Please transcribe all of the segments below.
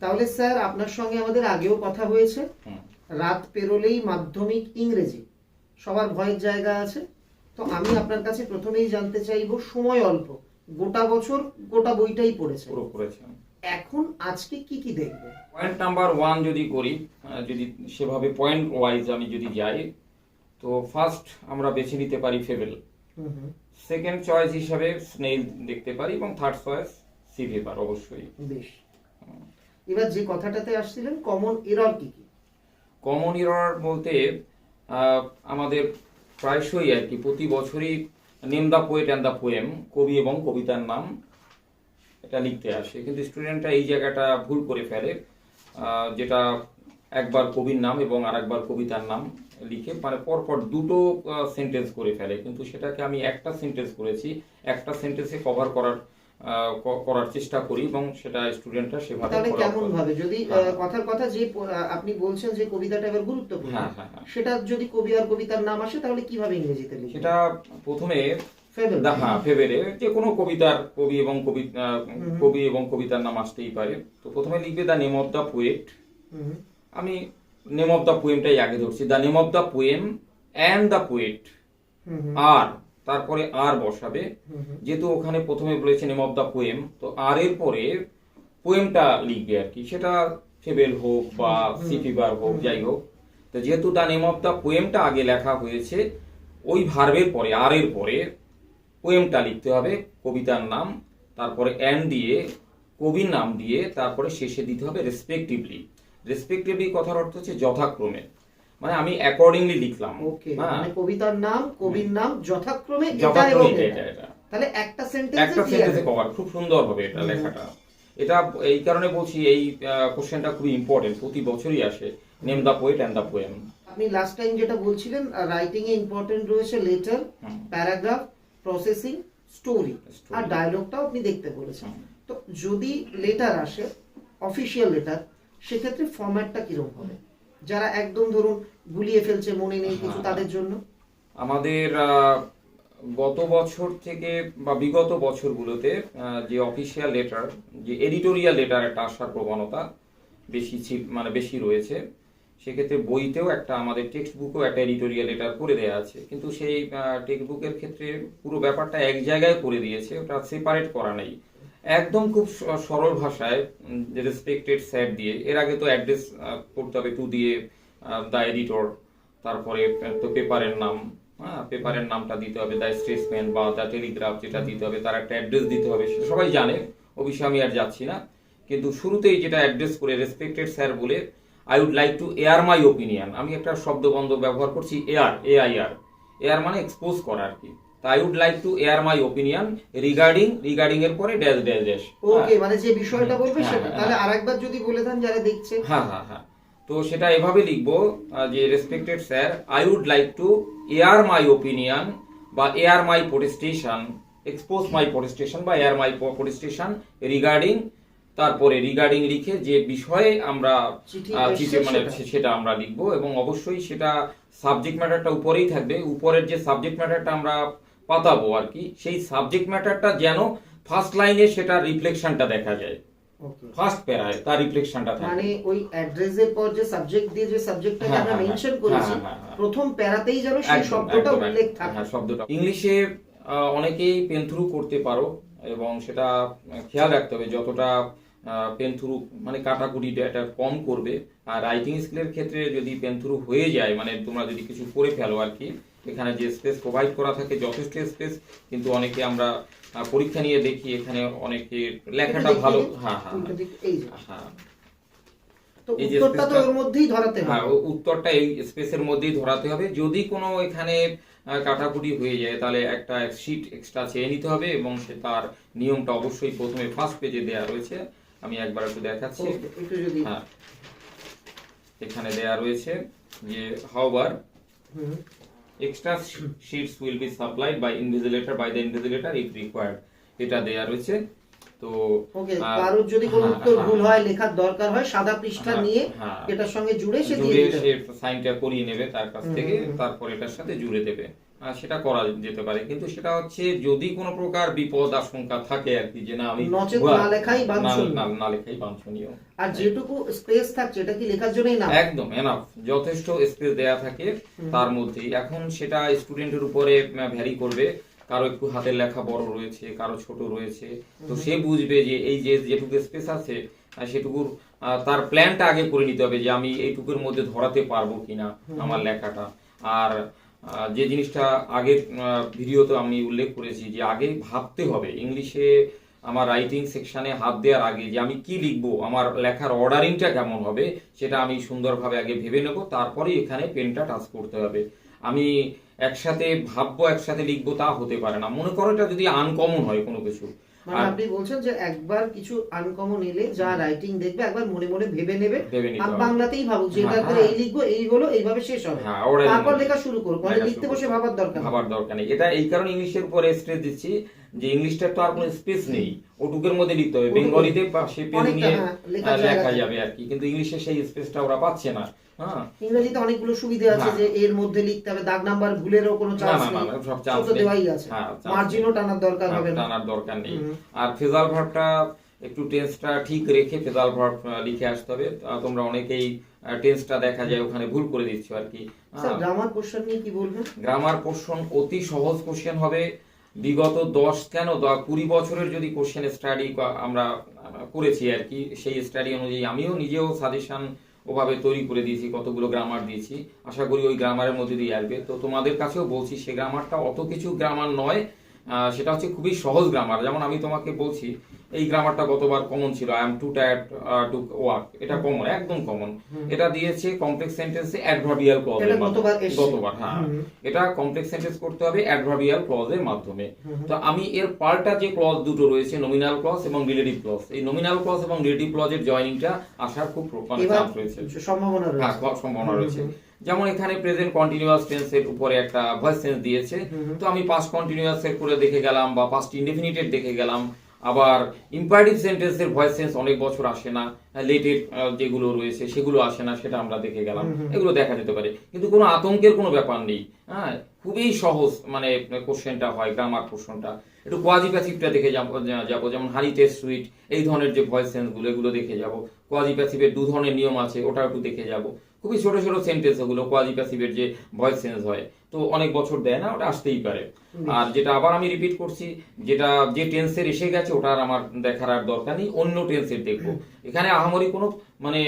তাহলে স্যার আপনার সঙ্গে আমাদের আগেও কথা হয়েছে। রাত পেরোলেই মাধ্যমিক ইংরেজি। সবার ভয়ের জায়গা আছে। তো আমি আপনার কাছে প্রথমেই জানতে চাইব সময় অল্প। গোটা বছর গোটা বইটাই পড়েছে। পুরো করেছেন এখন আজকে কি কি দেখব? পয়েন্ট নাম্বার ওয়ান যদি করি যদি সেভাবে পয়েন্ট ওয়াইজ আমি যদি যাই তো ফার্স্ট আমরা বেছে নিতে পারি ফেবেল হুম হুম, সেকেন্ড চয়েস হিসাবে স্নেল দেখতে পারি এবং থার্ড চয়েস সি পেপার অবশ্যই। বেশ। এবার যে কথাটাতে আসছিলেন কমন এরর কি কি? কমন ইরর বলতে আমাদের প্রায়শই আর কি, প্রতি বছরই name the poet and the poem কবি এবং কবিতার নাম এটা লিখতে আসে। কিন্তু স্টুডেন্টরা এই জায়গাটা ভুল করে ফেলে যেটা একবার কবির নাম এবং আরেকবার কবিতার নাম লিখে মানে পরপর দুটো সেন্টেন্স করে ফেলে। কিন্তু সেটাকে আমি একটা সেন্টেন্স করেছি, একটা সেন্টেন্সে কভার করার করার চেষ্টা করি এবং সেটা স্টুডেন্টরা সেভাবে তাহলে কেমন ভাবে? যদি হ্যাঁ। কথার কথা যে আপনি বলছেন যে কবিতাটা এবার গুরুত্বপূর্ণ হ্যাঁ হ্যাঁ সেটা যদি কবি আর কবিতার নাম আসে তাহলে কীভাবে ইংরেজিতে লিখবে সেটা প্রথমে হ্যাঁ যে কোনো কবিতার কবি এবং কবি কবি এবং কবিতার নাম আসতেই পারে। তো প্রথমে লিখবে the name of the poet আমি নেম অফ দ্য পোয়েমটাই আগে ধরছি। The name of the poem and the poet আর তারপরে আর বসাবে। যেহেতু ওখানে প্রথমে বলেছে নেম অফ দ্য পোয়েম তো আর এর পরে পোয়েমটা লিখবে আর কি। সেটা ফেবেল হোক বা সিফিবার হোক যাই হোক। তো যেহেতু দ্য নেম অফ দ্য পোয়েমটা আগে লেখা হয়েছে ওই ভার্বের পরে আর এর পরে পোয়েমটা লিখতে হবে কবিতার নাম তারপরে অ্যান্ড দিয়ে কবির নাম দিয়ে তারপরে শেষে দিতে হবে রেসপেক্টিভলি রেসপেক্টিভলি কথার অর্থ হচ্ছে যথাক্রমে। মানে আমি অ্যাকর্ডিংলি লিখলাম। ওকে হ্যাঁ। মানে কবিতার নাম কবির নাম যথাক্রমে এটা এবং এটা তাহলে একটা সেন্টেন্সে একটা সেন্টেন্সে সেন্টেন্সে কভার খুব সুন্দর হবে এটা লেখাটা। এটা এই কারণে বলছি এই কোশ্চেনটা খুবই ইম্পর্টেন্ট প্রতি বছরই আসে। Name the poet and the poem আপনি লাস্ট টাইম যেটা বলছিলেন রাইটিং এ ইম্পর্টেন্ট রয়েছে লেটার প্যারাগ্রাফ প্রসেসিং স্টোরি আর ডায়লগটাও আপনি দেখতে বলেছেন। তো যদি লেটার আসে অফিসিয়াল লেটার সেক্ষেত্রে ফরম্যাটটা কীরকম হবে? যারা একদম ধরুন গুলিয়ে ফেলছে মনে নেই কিছু হ্যাঁ। তাদের জন্য? আমাদের গত বছর থেকে বা বিগত বছরগুলোতে যে অফিসিয়াল লেটার যে এডিটোরিয়াল লেটার একটা আসার প্রবণতা বেশি মানে বেশি রয়েছে সেক্ষেত্রে বইতেও একটা আমাদের টেক্সট বুকও একটা এডিটোরিয়াল লেটার করে দেওয়া আছে। কিন্তু সেই টেক্সট বুকের ক্ষেত্রে পুরো ব্যাপারটা এক জায়গায় করে দিয়েছে ওটা সেপারেট করা নেই। একদম খুব সরল ভাষায় রেসপেক্টেড স্যার দিয়ে এর আগে তো অ্যাড্রেস করতে হবে টু দিয়ে দ্য এডিটর তারপরে তো পেপারের নাম হ্যাঁ পেপারের নামটা দিতে হবে দ্য স্টেটসম্যান বা দ্য টেলিগ্রাফ যেটা দিতে হবে তার একটা অ্যাড্রেস দিতে হবে সবাই জানে ও বিষয়ে আমি আর যাচ্ছি না। কিন্তু শুরুতেই যেটা অ্যাড্রেস করে রেসপেক্টেড স্যার বলে I would like to air my opinion আমি একটা শব্দবন্ধ ব্যবহার করছি air A I R air মানে এক্সপোজ করা আর কি। I would like to air my opinion regarding regarding এর পরে ড্যাশ ড্যাশ ড্যাশ ওকে মানে যে বিষয়টা বলবে হ্যাঁ, সেটা। হ্যাঁ, তাহলে হ্যাঁ। আরেকবার যদি বলে দেন যারা দেখছে। হ্যাঁ হ্যাঁ হ্যাঁ। তো সেটা এভাবে লিখব যে respected sir I would like to air my opinion বা air my protestation expose my protestation বা এয়ার মাই প্রোটেস্টেশন রিগার্ডিং তারপরে রিগার্ডিং লিখে যে বিষয়ে আমরা চিঠি মানে। সেটা। আমরা লিখব এবং অবশ্যই সেটা সাবজেক্ট ম্যাটারটা উপরেই থাকবে। উপরের যে সাবজেক্ট ম্যাটারটা আমরা পাতাবো আর কি। সেই সাবজেক্ট ম্যাটারটা যেন ফার্স্ট লাইনে সেটা রিফ্লেকশনটা দেখা যায়। ফার্স্ট প্যারায় তার রিফ্লেকশনটা থাকে। মানে ওই অ্যাড্রেসের পর যে সাবজেক্ট দিয়ে যে সাবজেক্টটাকে হ্যাঁ, আমরা মেনশন হ্যাঁ, করেছি হ্যাঁ, হ্যাঁ। প্রথম প্যারাতেই যেন সেই শব্দটা উল্লেখ থাকে। হ্যাঁ, শব্দটা। ইংলিশে আহ, অনেকেই পেন থ্রু করতে পারো এবং সেটা খেয়াল রাখতে হবে যতটা পেন থ্রু মানে কাটাকুটি এটা কম করবে। আর রাইটিং স্কিলের ক্ষেত্রে যদি পেন থ্রু হয়ে যায় মানে তোমরা যদি কিছু করে ফেলো আর কি এখানে যে স্পেস প্রোভাইড করা থাকে যথেষ্ট স্পেস কিন্তু অনেকে আমরা পরীক্ষা নিয়ে দেখি এখানে অনেকে লেখাটা ভালো হ্যাঁ হ্যাঁ। হ্যাঁ। তো এই যে উত্তরটা তো ওর মধ্যেই ধরাতে হ্যাঁ হবে ও উত্তরটা এই স্পেসের মধ্যেই ধরাতে হবে। যদি কোনো এখানে কাটাকুটি হয়ে যায় তাহলে একটা শিট এক্সট্রা চেয়ে নিতে হবে এবং সে তার নিয়মটা অবশ্যই প্রথমে ফার্স্ট পেজে দেয়া রয়েছে। আমি একবার একটু দেখাচ্ছি। হ্যাঁ। এখানে দেয়া রয়েছে যে however hmm, extra sheets will be supplied by invigilator by the invigilator if required এটা দেয়া রয়েছে তো ওকে কারোর যদি কোনো হ্যাঁ, উত্তর ভুল হ্যাঁ। হয় লেখার দরকার হয় সাদা পৃষ্ঠা হ্যাঁ, নিয়ে। এটার সঙ্গে জুড়ে সে দিয়ে দিতে সাইনটা করিয়ে নেবে তার কাছ থেকে। তারপর এটার সাথে জুড়ে দেবে সেটা করা যেতে পারে। কিন্তু সেটা হচ্ছে যদি কোনো প্রকার বিপদ আশঙ্কা থাকে আর কি যে না আমি না লেখাই বাঞ্ছনীয়। না- লেখাই বাঞ্ছনীয়। আর যেটুকু স্পেস থাকছে এটা কি লেখার জন্যই না? একদম এনাফ যথেষ্ট স্পেস দেয়া থাকে তার মধ্যেই। এখন সেটা স্টুডেন্টের উপরে ভ্যারি করবে। কারও একটু হাতের লেখা বড় রয়েছে কারও ছোট রয়েছে। তো সে বুঝবে যে এই যে যেটুকু স্পেস আছে সেটুকুর তার প্ল্যানটা আগে করে নিতে হবে যে আমি এইটুকুর মধ্যে ধরাতে পারব কিনা আমার লেখাটা। আর যে জিনিসটা আগের ভিডিওতে আমি উল্লেখ করেছি যে আগে ভাবতে হবে। ইংলিশে আমার রাইটিং সেকশানে হাত দেওয়ার আগে যে আমি কি লিখব, আমার লেখার অর্ডারিংটা কেমন হবে, সেটা আমি সুন্দরভাবে আগে ভেবে নেব তারপরে এখানে পেনটা টাচ করতে হবে। আমি একসাথে ভাববো, একসাথে লিখব তা হতে পারে না। মনে করো এটা যদি আনকমন হয় কোনো কিছু। মানে আপনি বলছেন যে একবার কিছু আনকমন এলে যা রাইটিং দেখবে একবার মনে মনে ভেবে নেবে। আর বাংলাতেই ভাবুক যে হ্যাঁ, এটা করে হ্যাঁ। এই লিখব এই হলো এইভাবে শেষ হবে। হ্যাঁ তারপর লেখা শুরু করো মানে লিখতে বসে ভাবার দরকার ভাবার দরকার নেই। এটা এই কারণে ইংলিশের উপরে স্ট্রেস দিচ্ছি। যে ইংলিশটার তো আর কোনো স্পেস নেই। ওটুকের মধ্যে লিখতে হবে বেঙ্গলিতে সে পেজ নিয়ে হ্যাঁ, লেখা যাবে আর কি। কিন্তু ইংলিশে সেই স্পেসটা ওরা পাচ্ছে না। হ্যাঁ। ইংরেজিতে অনেকগুলো সুবিধা আছে হ্যাঁ। যে এর মধ্যে লিখতে হবে দাগ নাম্বার ভুলেরও কোনো চান্স নেই। সব চান্স দেওয়াই আছে। হ্যাঁ মার্জিনও টানার দরকার হবে না। টানার দরকার নেই। আর ফেজাল ভার্বটা একটু টেন্সটা ঠিক রেখে ফেজাল ভার্ব লিখে আসতে হবে। তোমরা অনেকেই টেন্সটা দেখা যায় ওখানে ভুল করে দিচ্ছ আর কি। গ্রামার কোশ্চেন নিয়ে কি বলবেন? গ্রামার কোশ্চেন অতি সহজ কোশ্চেন হবে। বিগত দশ কেন কুড়ি বছরের যদি কোশ্চেন স্টাডি আমরা করেছি আর কি, সেই স্টাডি অনুযায়ী আমিও নিজেও সাজেশন ওভাবে তৈরি করে দিয়েছি, কতগুলো গ্রামার দিয়েছি। আশা করি ওই গ্রামারের মধ্যে দিয়ে আসবে। তো তোমাদের কাছেও বলছি, সে গ্রামারটা অত কিছু গ্রামার নয় সেটা হচ্ছে খুবই সহজ গ্রামার যেমন আমি তোমাকে বলছি এই গ্রামারটা গতবার কমন ছিল I am too tired to work এটা কমন একদম কমন এটা দিয়েছে কমপ্লেক্স সেন্টেন্সে অ্যাডভার্বিয়াল ক্লজের এটা গতবার গতবার হ্যাঁ। এটা কমপ্লেক্স সেন্টেন্স করতে হবে অ্যাডভার্বিয়াল ক্লজের মাধ্যমে। তো আমি এর পাল্টা যে ক্লজ দুটো রয়েছে নমিনাল ক্লজ এবং রিলেটিভ ক্লজ এই নমিনাল ক্লজ এবং রিলেটিভ ক্লজের জয়েনিংটা আসার খুব মানে চান্স রয়েছে। সম্ভাবনা হ্যাঁ রয়েছে সম্ভাবনা রয়েছে। যেমন এখানে প্রেজেন্ট কন্টিনিউয়াস টেন্সের উপরে একটা ভয়েস সেন্স দিয়েছে। তো আমি পাস্ট কন্টিনিউয়াস এর করে দেখে গেলাম বা পাস্ট ইনডেফিনিটেড দেখে গেলাম। আবার ইম্পারেটিভ সেন্টেন্সের ভয়েস সেন্স অনেক বছর আসে না লেটেড যেগুলো রয়েছে সেগুলো আসে না সেটা আমরা দেখে গেলাম। এগুলো দেখা যেতে পারে। কিন্তু কোনো আতঙ্কের কোনো ব্যাপার নেই। হ্যাঁ খুবই সহজ মানে কোশ্চেনটা হয় গ্রামার কোশ্চেনটা একটু কোয়াজি প্যাসিভটা দেখে যাব যাব। যেমন হানি টেস্ট সুইট এই ধরনের যে ভয়েস সেন্সগুলো এগুলো দেখে যাব। কোয়াজি প্যাসিভের দু ধরনের নিয়ম আছে ওটা একটু দেখে যাব। খুবই ছোট ছোট সেন্টেন্স ওগুলো কোয়াজি প্যাসিভের যে ভয়েস সেন্স হয় তো অনেক বছর দেয় না ওটা আসতেই পারে। আর যেটা আবার আমি রিপিট করছি যেটা যে টেন্সের এসে গেছে ওটার আমার দেখার আর দরকার নেই অন্য টেন্সের দেখব। এখানে আহামরি কোনো মানে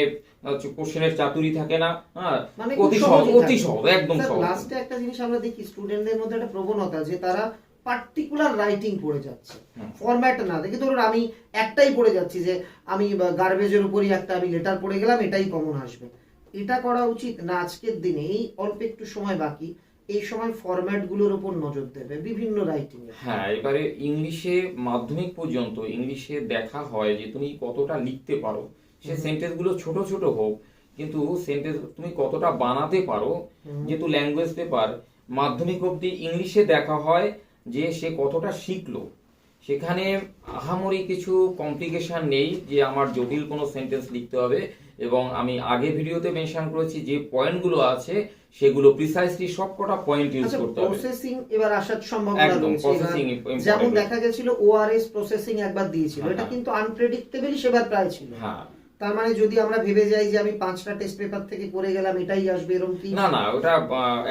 কোশ্চেনের চাতুরি থাকে না হ্যাঁ মানে অতি সহজ অতি সহজ একদম সহজ। লাস্টে একটা জিনিস আমরা দেখি স্টুডেন্টদের মধ্যে একটা প্রবণতা যে তারা পার্টিকুলার রাইটিং পড়ে যাচ্ছে। ফরম্যাট না দেখি ধরুন আমি একটাই পড়ে যাচ্ছি যে আমি গার্বেজের উপরই একটা আমি লেটার পড়ে গেলাম এটাই কমন আসবে। এটা করা উচিত না আজকের দিনে। এই অল্প একটু সময় বাকি। এই সময় ফরম্যাটগুলোর উপর নজর দেবে বিভিন্ন রাইটিং হ্যাঁ এবারে ইংলিশে মাধ্যমিক পর্যন্ত ইংলিশে দেখা হয় যে তুমি কতটা লিখতে পারো। সে সেন্টেন্সগুলো ছোট ছোট হোক কিন্তু সেন্টেন্স তুমি কতটা বানাতে পারো যেহেতু ল্যাঙ্গুয়েজ পেপার মাধ্যমিক অবধি ইংলিশে দেখা হয় যে সে কতটা শিখলো। সেখানে আহামরি কিছু কমপ্লিকেশন নেই যে আমার জটিল কোনো সেন্টেন্স লিখতে হবে। এবং আমি আগে ভিডিওতে মেনশন করেছি যে পয়েন্টগুলো আছে সেগুলো প্রিসাইসলি সবকটা পয়েন্ট ইউজ আচ্ছা করতে হবে। প্রসেসিং এবার আসার সম্ভাবনা রয়েছে। যেমন দেখা গেছিল ওআরএস প্রসেসিং একবার দিয়েছিল। হ্যাঁ, এটা হ্যাঁ। কিন্তু আনপ্রেডিক্টেবলই সেবার প্রায় ছিল। হ্যাঁ। তার মানে যদি আমরা ভেবে যাই যে আমি পাঁচটা টেস্ট পেপার থেকে করে গেলাম এটাই আসবে এরকম কি? না না ওটা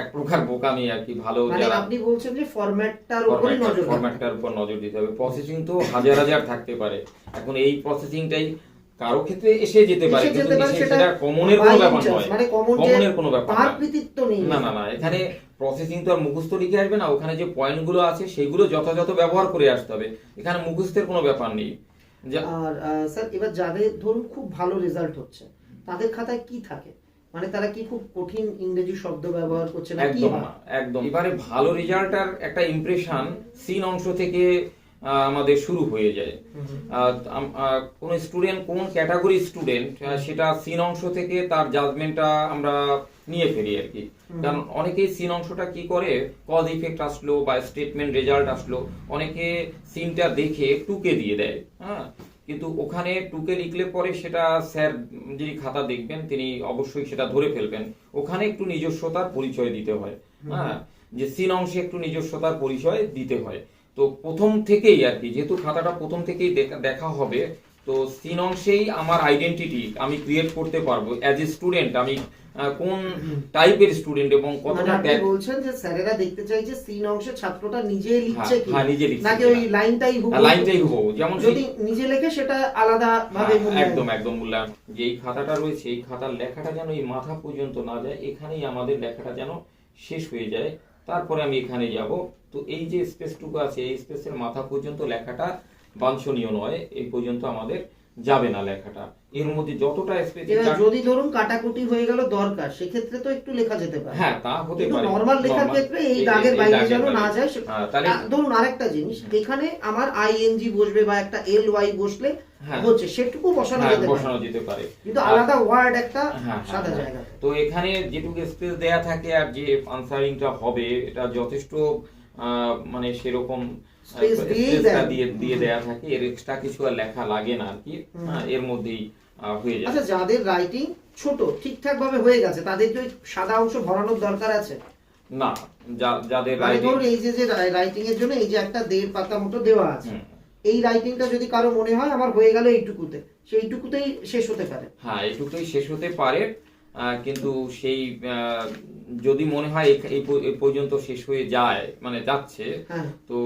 এক প্রকার বোকামি আর কি ভালো মানে আপনি বলছেন যে ফরম্যাটটার উপরই নজর ফরম্যাটটার উপর নজর দিতে হবে। প্রসেসিং তো হাজার হাজার থাকতে পারে। এখন এই প্রসেসিংটাই কারও ক্ষেত্রে এসে যেতে পারে কিন্তু সেটা কমনের কোনো ব্যাপার নয়। মানে কমনের কোনো ব্যাপার না। কৃতিত্ব নেই। না না না এখানে প্রসেসিং তো আর মুখস্থ লিখে আসবে না ওখানে যে পয়েন্টগুলো আছে সেগুলো যথাযথ ব্যবহার করে আসতে হবে। এখানে মুখস্থের কোনো ব্যাপার নেই। আর স্যার এবার যাদের ধরুন খুব ভালো রেজাল্ট হচ্ছে তাদের খাতায় কি থাকে? মানে তারা কি খুব কঠিন ইংরেজি শব্দ ব্যবহার করছে না একদম না একদম। এবারে ভালো রেজাল্টার একটা ইমপ্রেশন সিন অংশ থেকে আমাদের শুরু হয়ে যায়। কোন স্টুডেন্ট কোন ক্যাটাগরি স্টুডেন্ট সেটা সিন অংশ থেকে তার জাজমেন্টটা আমরা নিয়ে ফেলি আর কি। কারণ অনেকেই সিন অংশটা কি করে? কজ ইফেক্ট আসলো বা স্টেটমেন্ট রেজাল্ট আসলো। অনেকে সিনটা দেখে টুকে দিয়ে দেয় হ্যাঁ? কিন্তু ওখানে টুকে লিখলে পরে সেটা স্যার যিনি খাতা দেখবেন তিনি অবশ্যই সেটা ধরে ফেলবেন। ওখানে একটু নিজস্বতার পরিচয় দিতে হয় হ্যাঁ? যে সিন অংশে একটু নিজস্বতার পরিচয় দিতে হয়। তো প্রথম থেকেই আর কি যেহেতু খাতাটা প্রথম থেকেই দেখা হবে তো সিন অংশেই আমার আইডেন্টিটি আমি ক্রিয়েট করতে পারব অ্যাজ এ স্টুডেন্ট আমি কোন টাইপের স্টুডেন্ট এবং মানে কতটা বলছেন যে স্যারেরা দেখতে চাই যে সিন অংশে ছাত্রটা নিজে লিখছে কি? হ্যাঁ নিজে লিখছি নাকি ওই লাইনটাই হুবহু হ্যাঁ, লাইনটাই হুবহু। যেমন যদি নিজে লেখে সেটা আলাদা ভাবে হ্যাঁ, একদম একদম মূল্যায়ন। যে এই খাতাটা রয়েছে এই খাতার লেখাটা যেন এই মাথা পর্যন্ত না যায় এখানেই আমাদের লেখাটা যেন শেষ হয়ে যায়। তারপরে আমি এখানে যাব। তো এই যে স্পেসটুকু আছে এই স্পেসের মাথা পর্যন্ত লেখাটা বাঞ্ছনীয় নয় এই পর্যন্ত আমাদের যাবে না লেখাটা। এর মধ্যে যতটা স্পেস যদি ধরুন কাটাকুটি হয়ে গেল দরকার সেক্ষেত্রে তো একটু লেখা যেতে পারে। হ্যাঁ তা হতে পারে। নর্মাল লেখার ক্ষেত্রে এই দাগের বাইরে যেন না যায় হ্যাঁ, তাহলে ধরুন আরেকটা জিনিস এখানে আমার আইএনজি বসবে বা একটা এল ওয়াই বসলে হ্যাঁ। হচ্ছে সেটুকু বসানো হ্যাঁ যেতে পারে। বসানো যেতে পারে। কিন্তু আলাদা ওয়ার্ড একটা সাদা। জায়গা। তো এখানে যেটুকু স্পেস দেয়া থাকে আর যে আনসারিংটা হবে এটা যথেষ্ট মানে সেরকম দেয়। দিয়ে থাকে এর এক্সট্রা কিছু আর লেখা লাগে না আর কি এর মধ্যেই হয়ে যায়। আচ্ছা যাদের রাইটিং ছোট ঠিকঠাক ভাবে হয়ে গেছে তাদের ওই সাদা অংশ ভরানোর দরকার আছে? না যাদের মানে ধরুন এই যে যে রাইটিং এর জন্য এই যে একটা দেড় পাতা মতো দেওয়া আছে। এই রাইটিংটা যদি কারও মনে হয় আমার হয়ে গেল এইটুকুতে সেইটুকুতেই শেষ হতে পারে। হ্যাঁ এটুকুই শেষ হতে পারে। কিন্তু সেই যদি মনে হয় এই- পর্যন্ত শেষ হয়ে যায় মানে যাচ্ছে হ্যাঁ তো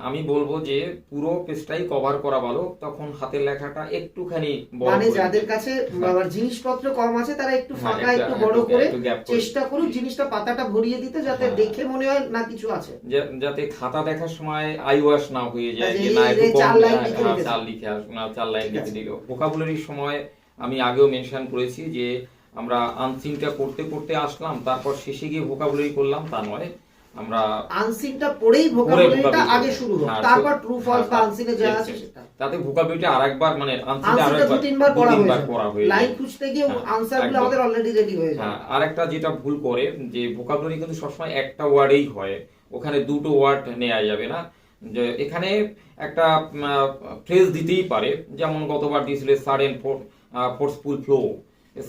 আমি বলব যে পুরো পেজটাই কভার করা ভালো তখন হাতের লেখাটা একটুখানি মানে যাদের কাছে হ্যাঁ। জিনিসপত্র কম আছে তারা একটু হ্যাঁ, ফাঁকা একটু বড় করে। চেষ্টা করুক জিনিসটা পাতাটা ভরিয়ে দিতে যাতে। দেখে মনে হয় না কিছু আছে যাতে খাতা দেখার সময় আই ওয়াশ না হয়ে যায় আচ্ছা, যে না একটু চার লাইন লিখে রেখেছে। চার লাইন লিখে। দিল ভোকাবুলারির সময় আমি আগেও মেনশন করেছি যে আমরা আনসিনটা করতে করতে আসলাম তারপর শেষে গিয়ে ভোকাবুলারি করলাম তা নয় আমরা আনসিনটা পড়েই ভোকাবুলারিটা আগে শুরু হোক হ্যাঁ, তারপর ট্রু ফলস বা হ্যাঁ, আনসিনে যা আছে সেটা। তাতে ভোকাবুলারিটা আরেকবার মানে আনসিনটা আরেকবার তিনবার পড়া হয়ে যায় হয়ে লাইন খুঁজতে গিয়ে হ্যাঁ, আনসারগুলো আমাদের অলরেডি রেডি হয়ে যায়। হ্যাঁ আরেকটা যেটা ভুল করে যে ভোকাবুলারি কিন্তু সবসময় একটা ওয়ার্ডেই হয় ওখানে দুটো ওয়ার্ড নেওয়া যাবে না। যে এখানে একটা ফ্রেজ দিতেই পারে যেমন গতবার দিয়েছিল sudden forceful flow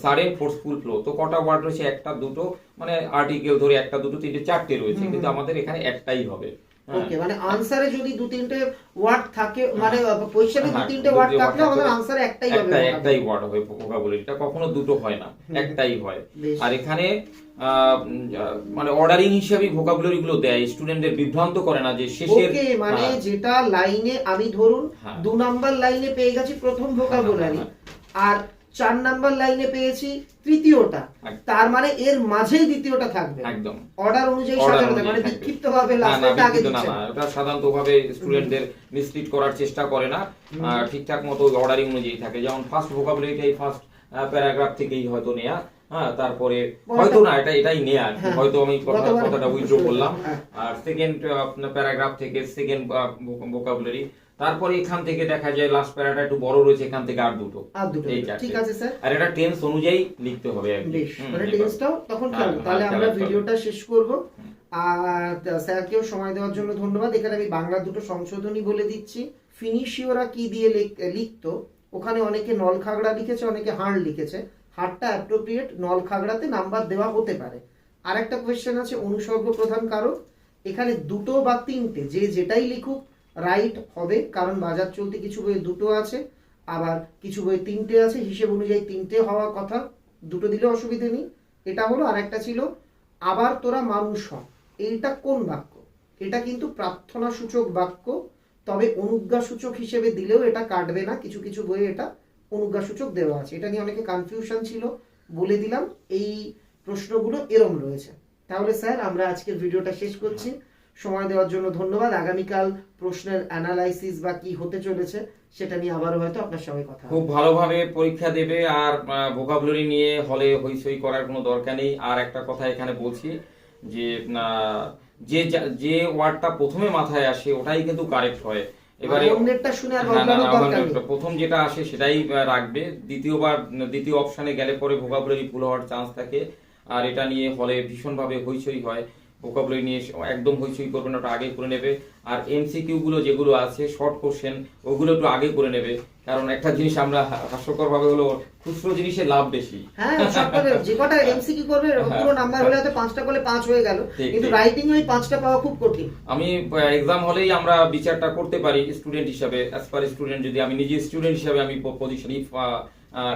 sudden forceful flow তো কটা ওয়ার্ড রয়েছে? একটা দুটো মানে আর্টিকেল ধরে একটা দুটো তিনটে চারটে রয়েছে। কিন্তু আমাদের এখানে একটাই হবে। হ্যাঁ। ওকে মানে আনসারে যদি দু তিনটে ওয়ার্ড থাকে মানে কোয়েশ্চেনে দু তিনটে ওয়ার্ড থাকলে আমাদের আনসারে একটাই হবে একটাই একটাই ওয়ার্ড হবে ভোকাবুলারিটা কখনো দুটো হয় না একটাই হয়। আর এখানে মানে অর্ডারিং হিসাবে ভোকাবুলারি গুলো দেয় স্টুডেন্টদের বিভ্রান্ত করে না যে শেষের ওকে মানে হ্যাঁ, যেটা লাইনে আমি ধরুন হ্যাঁ। দু নাম্বার লাইনে পেয়ে গেছি প্রথম ভোকাবুলারি আর চার নাম্বার লাইনে পেয়েছি তৃতীয়টা। তার মানে এর মাঝেই দ্বিতীয়টা থাকবে। একদম। অর্ডার অনুযায়ী অনুযায়ী মানে বিক্ষিপ্ত ভাবে লাস্টে আগে দিচ্ছে। না, ওটা সাধারণত ভাবে স্টুডেন্টদের মিসলিড করার চেষ্টা করে না। ঠিকঠাক মতো অর্ডারিং অনুযায়ী থাকে। যেমন ফার্স্ট ভোকাবুলারিটাই ফার্স্ট প্যারাগ্রাফ থেকেই হয়তো নেয়া। হ্যাঁ তারপরে হয়তো না এটা এটাই নেয়া হ্যাঁ। হয়তো আমি কথাটা উইথড্র করলাম। হ্যাঁ। আর সেকেন্ড প্যারাগ্রাফ থেকে সেকেন্ড ভোকাবুলারি তারপরে এখান থেকে দেখা যায় লাস্ট প্যারাটা একটু বড় রয়েছে এখান থেকে আর দুটো। আর দুটো ঠিক আছে। স্যার। আর এটা টেন্স অনুযায়ী লিখতে হবে বেশ মানে টেন্সটাও তখন হ্যাঁ, হ্যাঁ, তাহলে আমরা ভিডিওটা শেষ করব। আর স্যারকেও সময় দেওয়ার জন্য ধন্যবাদ। এখানে আমি বাংলা দুটো সংশোধনী বলে দিচ্ছি। ফিনিশিওরা কি দিয়ে লিখতো? ওখানে অনেকে নল খাগড়া লিখেছে অনেকে হাড় লিখেছে। হাড়টা অ্যাপ্রোপ্রিয়েট নল খাগড়াতে নাম্বার দেওয়া হতে পারে। আর একটা কোয়েশ্চেন আছে অনুসর্গ প্রধান কারক। এখানে দুটো বা তিনটে যে যেটাই লিখুক রাইট হবে, কারণ বাজার চলতে কিছু বই দুটো আছে, আবার কিছু বই তিনটে আছে, হিসেব অনুযায়ী তিনটে হওয়ার কথা, দুটো দিলে অসুবিধে নেই। এটা হলো আর একটা ছিল, আবার তোরা মানুষ হ। এইটা কোন বাক্য? এটা কিন্তু প্রার্থনা সূচক বাক্য, তবে অনুজ্ঞা সূচক হিসেবে দিলেও এটা কাটবে না, কিছু কিছু বইয়ে এটা অনুজ্ঞা সূচক দেওয়া আছে। এটা নিয়ে অনেকে কনফিউশন ছিল, বলে দিলাম, এই প্রশ্নগুলো এরম রয়েছে। তাহলে স্যার, আমরা আজকের ভিডিওটা শেষ করছি। সময় দেওয়ার জন্য ধন্যবাদ। আগামীকাল প্রশ্নের অ্যানালাইসিস বা কি হতে চলেছে সেটা নিয়ে আবারও হয়তো আপনার সঙ্গে কথা খুব ভালোভাবে পরীক্ষা দেবে আর ভোকাবুলারি নিয়ে হলে হইচই করার কোনো দরকার নেই। আর একটা কথা এখানে বলছি যে যে যে ওয়ার্ডটা প্রথমে মাথায় আসে ওটাই কিন্তু কারেক্ট হয়। এবারে। প্রথম যেটা আসে সেটাই রাখবে। দ্বিতীয়বার দ্বিতীয় অপশনে গেলে পরে ভোকাবুলারি ভুল হওয়ার চান্স থাকে। আর এটা নিয়ে হলে ভীষণভাবে হইচই হয়। ভোকাবুলারি নিয়ে একদম হইচই করবে না ওটা আগে করে নেবে। আর এমসিকিউ গুলো যেগুলো আছে শর্ট কোশ্চেন ওগুলো একটু আগে করে নেবে। কারণ একটা জিনিস আমরা হাস্যকর ভাবে হলো খুচরো জিনিসের লাভ বেশি। হ্যাঁ যে কটা এমসিকিউ করবে পুরো নাম্বার হলে হয়তো পাঁচটা করলে পাঁচ হয়ে গেল। কিন্তু রাইটিং ওই পাঁচটা পাওয়া খুব কঠিন। আমি এক্সাম হলেই আমরা বিচারটা করতে পারি স্টুডেন্ট হিসাবে। অ্যাজ পার স্টুডেন্ট যদি আমি নিজে স্টুডেন্ট হিসাবে আমি position if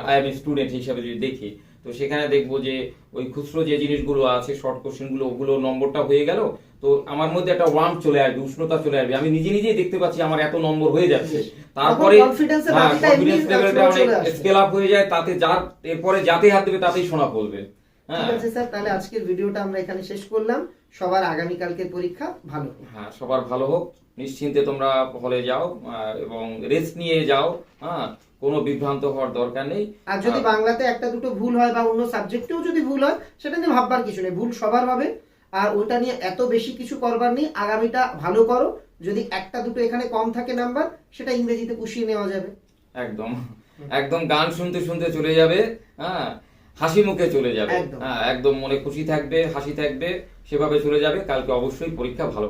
I am student হিসাবে যদি দেখি। তো সেখানে দেখব যে ওই খুচরো যে জিনিসগুলো আছে শর্ট কোশ্চেনগুলো ওগুলো নম্বরটা হয়ে গেল। তো আমার মধ্যে একটা ওয়ার্ম চলে আসবে উষ্ণতা চলে আসবে। আমি নিজে নিজেই দেখতে পাচ্ছি আমার এত নম্বর হয়ে যাচ্ছে। তারপরে কনফিডেন্স লেভেলটা অনেক স্কেল আপ হয়ে যায় তাতে যার এরপরে যাতে হাত দেবে তাতেই শোনা পড়বে। হ্যাঁ। ঠিক আছে স্যার তাহলে আজকের ভিডিওটা আমরা এখানে শেষ করলাম। সবার আগামীকালকের পরীক্ষা ভালো। হ্যাঁ সবার ভালো হোক। নিশ্চিন্তে তোমরা হলে যাও এবং রেস্ট নিয়ে যাও হ্যাঁ কোনো বিভ্রান্ত হওয়ার দরকার নেই। আর যদি বাংলাতে একটা দুটো ভুল হয় বা অন্য সাবজেক্টেও যদি ভুল হয় সেটা নিয়ে ভাববার কিছু নেই ভুল সবার হবে। আর ওটা নিয়ে এত বেশি কিছু করবার নেই আগামীটা ভালো করো। যদি একটা দুটো এখানে কম থাকে নাম্বার সেটা ইংরেজিতে পুষিয়ে নেওয়া যাবে। একদম একদম গান শুনতে শুনতে চলে যাবে হ্যাঁ হাসি মুখে চলে যাবে। হ্যাঁ একদম মনে খুশি থাকবে হাসি থাকবে সেভাবে চলে যাবে কালকে অবশ্যই পরীক্ষা ভালো